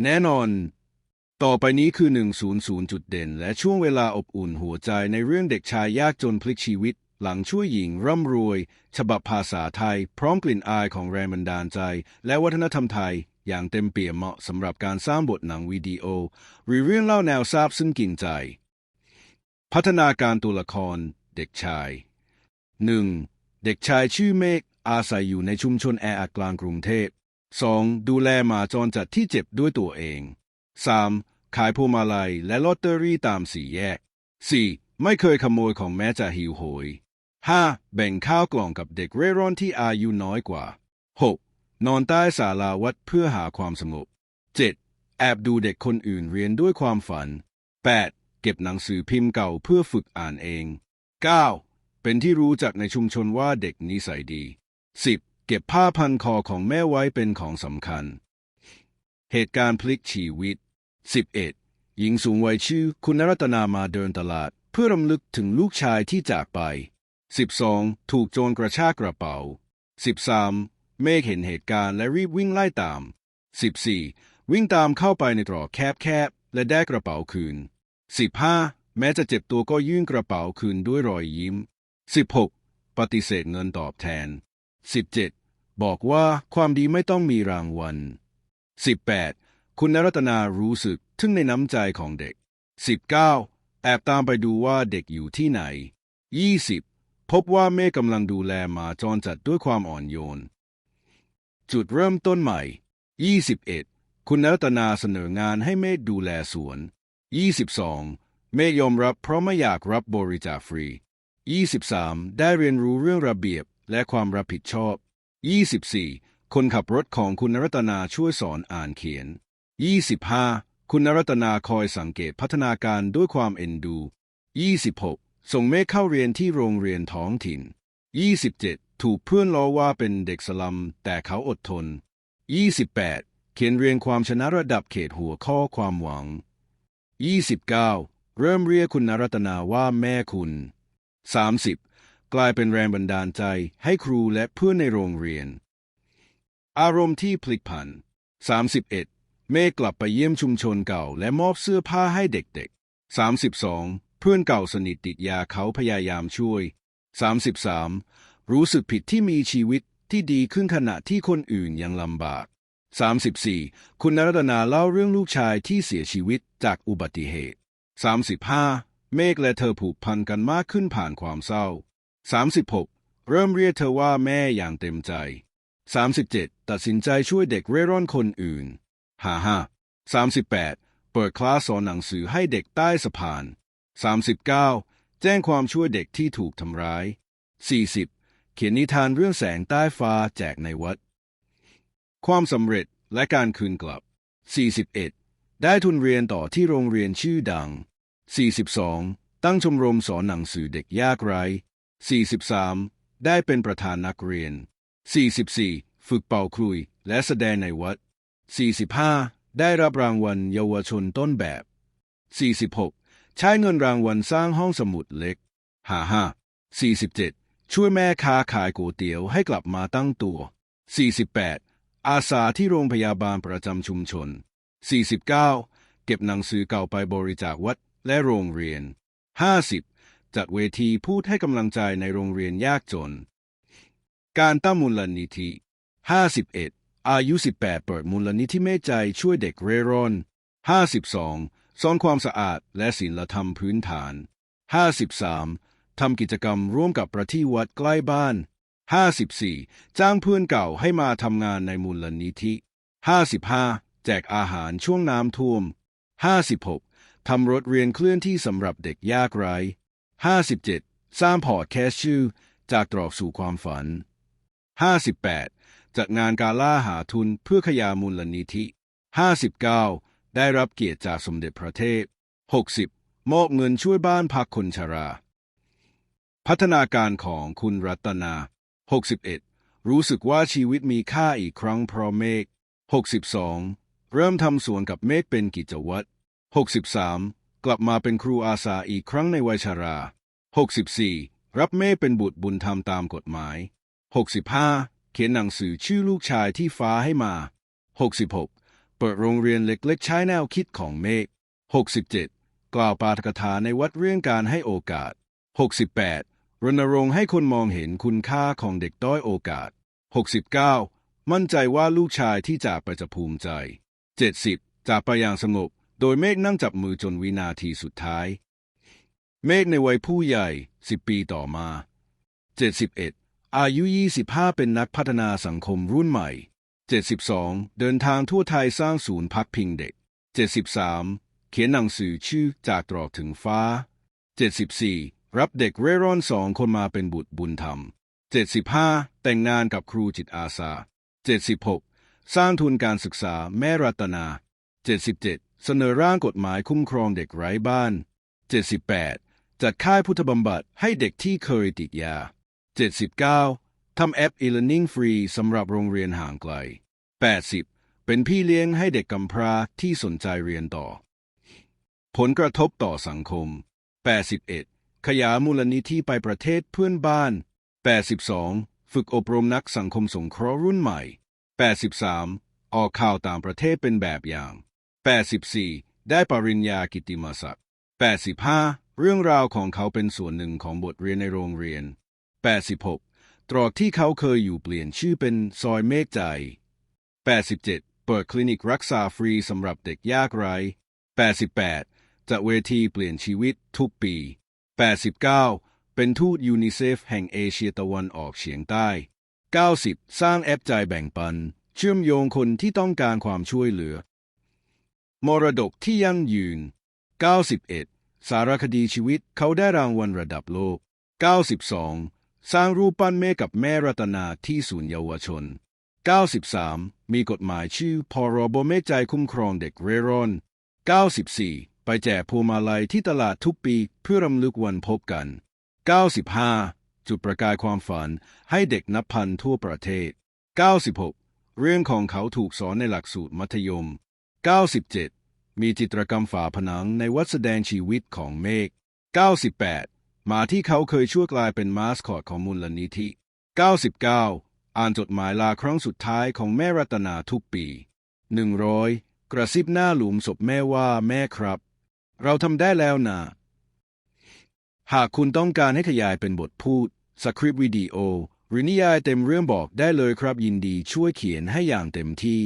แน่นอน ต่อไปนี้คือ 100 จุดเด่น และช่วงเวลาอบอุ่นหัวใจในเรื่องเด็กชายยากจนพลิกชีวิต หลังช่วยหญิงร่ำรวย ฉบับภาษาไทย พร้อมกลิ่นอายของแรงบันดาลใจ และวัฒนธรรมไทย อย่างเต็มเปี่ยมเหมาะสำหรับการสร้างบทหนังวิดีโอ หรือเรื่องเล่าแนวซาบซึ้งกินใจ พัฒนาการตัวละคร เด็กชาย 1. เด็กชายชื่อเมฆอาศัยอยู่ในชุมชนแออัดกลางกรุงเทพ 2. ดูแลหมาจรจัดที่เจ็บด้วยตัวเอง 3. ขายพวงมาลัยและลอตเตอรี่ตามสี่แยก 4. ไม่เคยขโมยของแม้จะหิวโหย 5. แบ่งข้าวกล่องกับเด็กเร่ร่อนที่อายุน้อยกว่า 6. นอนใต้ศาลาวัดเพื่อหาความสงบ 7. แอบดูเด็กคนอื่นเรียนด้วยความฝัน 8. เก็บหนังสือพิมพ์เก่าเพื่อฝึกอ่านเอง 9. เป็นที่รู้จักในชุมชนว่าเด็กนิสัยดี 10. เก็บผ้าพันคอของแม่ไว้เป็นของสำคัญ เหตุการณ์พลิกชีวิต 11. หญิงสูงวัยชื่อคุณรัตนามาเดินตลาด เพื่อรำลึกถึงลูกชายที่จากไป 12. ถูกโจรกระชากกระเป๋า 13. เมฆเห็นเหตุการณ์และรีบวิ่งไล่ตาม 14. วิ่งตามเข้าไปในตรอกแคบๆ และได้กระเป๋าคืน 15. แม้จะเจ็บตัวก็ยื่นกระเป๋าคืนด้วยรอยยิ้ม 16. ปฏิเสธเงินตอบแทน 17. บอกว่าความดีไม่ต้องมีรางวัล 18. คุณนรัตนารู้สึกถึงในน้ำใจของเด็ก 19. แอบตามไปดูว่าเด็กอยู่ที่ไหน 20. พบว่าแม่กำลังดูแลหมาจรจัดด้วยความอ่อนโยน จุดเริ่มต้นใหม่ 21. คุณนรัตนาเสนองานให้เมฆดูแลสวน 22. เมฆยอมรับเพราะไม่อยากรับบริจาคฟรี 23. ได้เรียนรู้เรื่องระเบียบและความรับผิดชอบ 24. คนขับรถของคุณนรัตนาช่วยสอนอ่านเขียน 25. คุณนรัตนาคอยสังเกตพัฒนาการด้วยความเอ็นดู 26. ส่งเมฆเข้าเรียนที่โรงเรียนท้องถิ่น 27. ถูกเพื่อนล้อว่าเป็นเด็กสลัมแต่เขาอดทน 28. เขียนเรียงความชนะระดับเขตหัวข้อความหวัง 29. เริ่มเรียกคุณนรัตนาว่าแม่คุณ 30. กลายเป็นแรงบันดาลใจให้ครูและเพื่อนในโรงเรียน อารมณ์ที่พลิกผัน 31. เมฆกลับไปเยี่ยมชุมชนเก่าและมอบเสื้อผ้าให้เด็กๆ 32. เพื่อนเก่าสนิทติดยาเขาพยายามช่วย 33. รู้สึกผิดที่มีชีวิตที่ดีขึ้นขณะที่คนอื่นยังลำบาก 34. คุณนรัตนาเล่าเรื่องลูกชายที่เสียชีวิตจากอุบัติเหตุ 35. เมฆและเธอผูกพันกันมากขึ้นผ่านความเศร้า 36. เริ่มเรียกเธอว่าแม่อย่างเต็มใจ 37. ตัดสินใจช่วยเด็กเร่ร่อนคนอื่นฮ่าฮ่า 38. เปิดคลาสสอนหนังสือให้เด็กใต้สะพาน 39. แจ้งความช่วยเด็กที่ถูกทำร้าย 40. เขียนนิทานเรื่องแสงใต้ฟ้าแจกในวัด ความสำเร็จและการคืนกลับ 41. ได้ทุนเรียนต่อที่โรงเรียนชื่อดัง 42. ตั้งชมรมสอนหนังสือเด็กยากไร้ 43. ได้เป็นประธานนักเรียน 44. ฝึกเป่าคลุยและแสดงในวัด 45. ได้รับรางวัลเยาวชนต้นแบบ 46. ใช้เงินรางวัลสร้างห้องสมุดเล็ก 55 47. ช่วยแม่ค้าขายก๋วยเตี๋ยวให้กลับมาตั้งตัว 48. อาสาที่โรงพยาบาลประจำชุมชน 49. เก็บหนังสือเก่าไปบริจาควัดและโรงเรียน 50. จัดเวทีพูดให้กำลังใจในโรงเรียนยากจน การตั้งมูลนิธิ 51. อายุ 18 เปิดมูลนิธิเมตใจช่วยเด็กเร่ร่อน 52. สอนความสะอาดและศีลธรรมพื้นฐาน 53. ทำกิจกรรมร่วมกับประที่วัดใกล้บ้าน 54. จ้างเพื่อนเก่าให้มาทำงานในมูลนิธิ 55. แจกอาหารช่วงน้ำท่วม 56. ทำรถเรียนเคลื่อนที่สำหรับเด็กยากไร้ 57. สร้างพอร์ตแคสชื่อ จากตรอกสู่ความฝัน 58. จัดงานการล่าหาทุนเพื่อขยามูลนิธิ 59. ได้รับเกียรติจากสมเด็จพระเทพ 60. มอบเงินช่วยบ้านพักคนชรา พัฒนาการของคุณรัตนา 61. รู้สึกว่าชีวิตมีค่าอีกครั้งเพราะเมฆ 62. เริ่มทำสวนกับเมฆเป็นกิจวัตร 63. กลับมาเป็นครูอาสาอีกครั้งในวัยชรา 64. รับเมฆเป็นบุตรบุญธรรมตามกฎหมาย 65. เขียนหนังสือชื่อลูกชายที่ฟ้าให้มา 66. เปิดโรงเรียนเล็กๆใช้แนวคิดของเมฆ67 กล่าวปาฐกถาในวัดเรื่องการให้โอกาส 68 รณรงค์ให้คนมองเห็นคุณค่าของเด็กด้อยโอกาส 69 มั่นใจว่าลูกชายที่จากไปจะภูมิใจ 70จากไปอย่างสงบ โดยเมฆนั่งจับมือจนวินาทีสุดท้าย เมฆในวัยผู้ใหญ่ 10 ปีต่อมา 71 อายุ 25 เป็นนักพัฒนาสังคมรุ่นใหม่ 72 เดินทางทั่วไทยสร้างศูนย์พักพิงเด็ก 73 เขียนหนังสือชื่อจากตรอกถึงฟ้า 74 รับเด็กเร่ร่อนสองคนมาเป็นบุตรบุญธรรม 75 แต่งงานกับครูจิตอาสา 76 สร้างทุนการศึกษาแม่รัตนา 77 เสนอร่างกฎหมายคุ้มครองเด็กไร้บ้าน 78 จัดค่ายพุทธบำบัดให้เด็กที่เคยติดยา 79 ทำแอป e-learning ฟรีสำหรับโรงเรียนห่างไกล 80 เป็นพี่เลี้ยงให้เด็กกำพร้าที่สนใจเรียนต่อ ผลกระทบต่อสังคม 81 ขยายมูลนิธิไปประเทศเพื่อนบ้าน 82 ฝึกอบรมนักสังคมสงเคราะห์รุ่นใหม่ 83 ออกข่าวต่างประเทศเป็นแบบอย่าง 84 ได้ปริญญากิติมศักดิ์ 85 เรื่องราวของเขาเป็นส่วนหนึ่งของบทเรียนในโรงเรียน 86 ตรอกที่เขาเคยอยู่เปลี่ยนชื่อเป็นซอยเมฆใจ 87 เปิดคลินิกรักษาฟรีสำหรับเด็กยากไร้ 88จัดเวทีเปลี่ยนชีวิตทุกปี 89 เป็นทูตยูนิเซฟแห่งเอเชียตะวันออกเฉียงใต้ 90 สร้างแอปใจแบ่งปัน เชื่อมโยงคนที่ต้องการความช่วยเหลือ มรดกที่ยั่งยืน 91 สารคดีชีวิตเขาได้รางวัลระดับโลก 92 สร้างรูปปั้นแม่กับแม่รัตนาที่ศูนย์เยาวชน 93 มีกฎหมายชื่อพรบเมฆใจคุ้มครองเด็กเร่ร่อน 94 ไปแจกพวงมาลัยที่ตลาดทุกปีเพื่อรำลึกวันพบกัน 95 จุดประกายความฝันให้เด็กนับพันทั่วประเทศ 96 เรื่องของเขาถูกสอนในหลักสูตรมัธยม 97 มีจิตรกรรมฝาผนังในวัดแสดงชีวิตของเมฆ98หมาที่เขาเคยชั่วกลายเป็นมาสคอตของมูลนิธิ 99 อ่านจดหมายลาครั้งสุดท้ายของแม่รัตนาทุกปี 100 กระซิบหน้าหลุมศพแม่ว่าแม่ครับ เราทำได้แล้วนะหากคุณต้องการให้ขยายเป็นบทพูด สคริปต์วิดีโอ หรือนิยายเต็มเรื่องบอกได้เลยครับยินดีช่วยเขียนให้อย่างเต็มที่